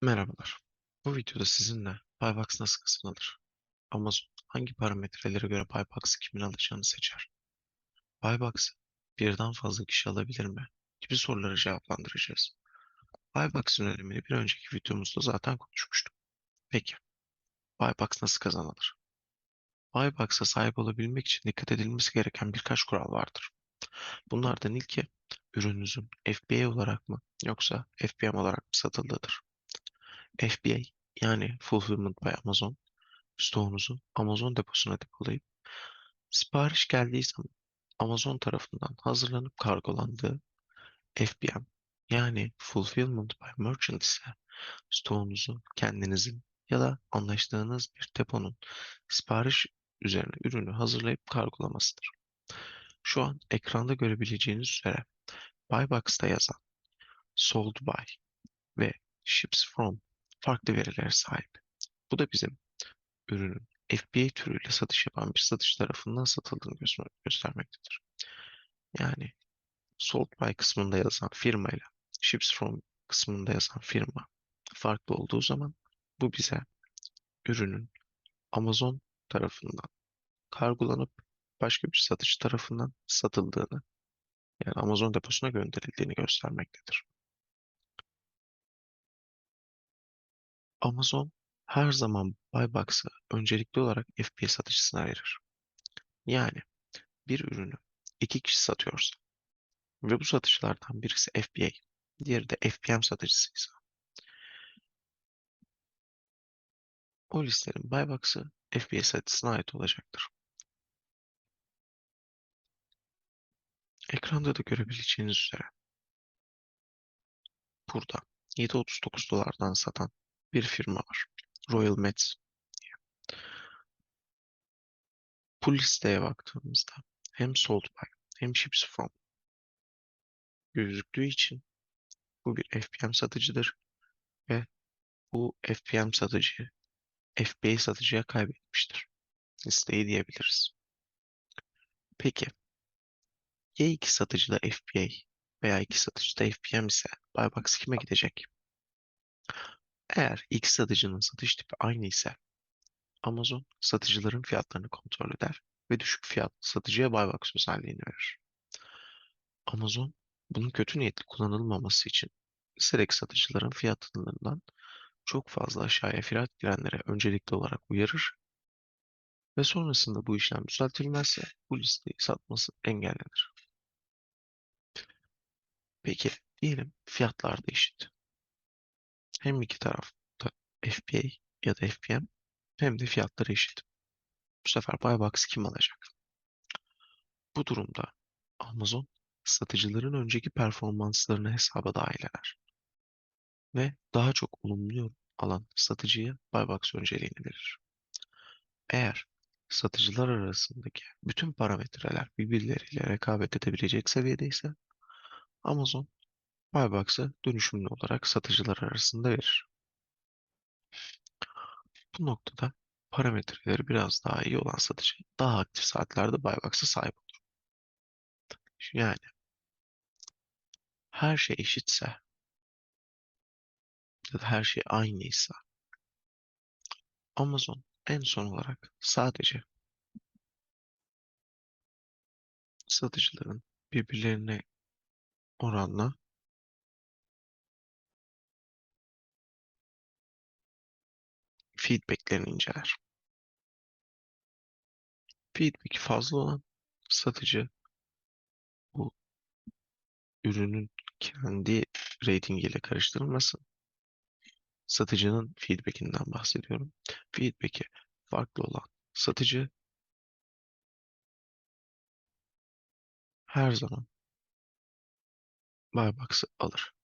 Merhabalar. Bu videoda sizinle Buybox nasıl kazanılır? Amazon hangi parametrelere göre Buybox'ı kimin alacağını seçer? Buybox'ı birden fazla kişi alabilir mi? gibi soruları cevaplandıracağız. Buybox'ın önemini bir önceki videomuzda zaten konuşmuştuk. Peki, Buybox nasıl kazanılır? Buybox'a sahip olabilmek için dikkat edilmesi gereken birkaç kural vardır. Bunlardan ilki ürününüzün FBA olarak mı yoksa FBM olarak mı satıldığıdır. FBA yani Fulfillment by Amazon stoğunuzu Amazon deposuna depolayıp sipariş geldiği zaman Amazon tarafından hazırlanıp kargolandığı FBM yani Fulfillment by Merchant ise stoğunuzu kendinizin ya da anlaştığınız bir deponun sipariş üzerine ürünü hazırlayıp kargolamasıdır. Şu an ekranda görebileceğiniz üzere Buybox'ta yazan Sold by ve Ships from farklı verilere sahip. Bu da bizim ürünün FBA türüyle satış yapan bir satış tarafından satıldığını göstermektedir. Yani sold by kısmında yazan firma ile ships from kısmında yazan firma farklı olduğu zaman bu bize ürünün Amazon tarafından kargolanıp başka bir satış tarafından satıldığını yani Amazon deposuna gönderildiğini göstermektedir. Amazon her zaman Buybox'ı öncelikli olarak FBA satıcısına verir. Yani bir ürünü iki kişi satıyorsa ve bu satışlardan birisi FBA, diğeri de FBM satıcısıysa o listenin Buybox'ı FBA satıcısına ait olacaktır. Ekranda da görebileceğiniz üzere burada 7.39 dolardan satan bir firma var. Royal Mets. Bu listeye baktığımızda hem sold by hem ships from gözüktüğü için bu bir FBM satıcıdır ve bu FBM satıcı FBA satıcıya kaybetmiştir. Listeyi diyebiliriz. Peki ya iki satıcı da FBA veya iki satıcı da FBM ise Buybox kime gidecek? Eğer iki satıcının satış tipi aynı ise Amazon satıcıların fiyatlarını kontrol eder ve düşük fiyat satıcıya buybox özelliğini verir. Amazon bunun kötü niyetli kullanılmaması için istedek satıcıların fiyatlarından çok fazla aşağıya fiyat girenlere öncelikli olarak uyarır ve sonrasında bu işlem düzeltilmezse bu listeyi satması engellenir. Peki diyelim fiyatlar da eşit. Hem iki tarafta FBA ya da FBM hem de fiyatları eşit. Bu sefer Buybox kim alacak? Bu durumda Amazon satıcıların önceki performanslarını hesaba dahil eder. Ve daha çok olumlu alan satıcıya Buybox önceliğini verir. Eğer satıcılar arasındaki bütün parametreler birbirleriyle rekabet edebilecek seviyedeyse Amazon Buybox'ı dönüşümlü olarak satıcılar arasında verir. Bu noktada parametreleri biraz daha iyi olan satıcı daha aktif saatlerde Buybox'a sahip olur. Yani her şey eşitse ya da her şey aynıysa Amazon en son olarak sadece satıcıların birbirlerine oranla feedbacklerini inceler. Feedback'i fazla olan satıcı bu ürünün kendi ratingiyle karıştırılmasın. Satıcının feedback'inden bahsediyorum. Feedback'i farklı olan satıcı her zaman Buybox'ı alır.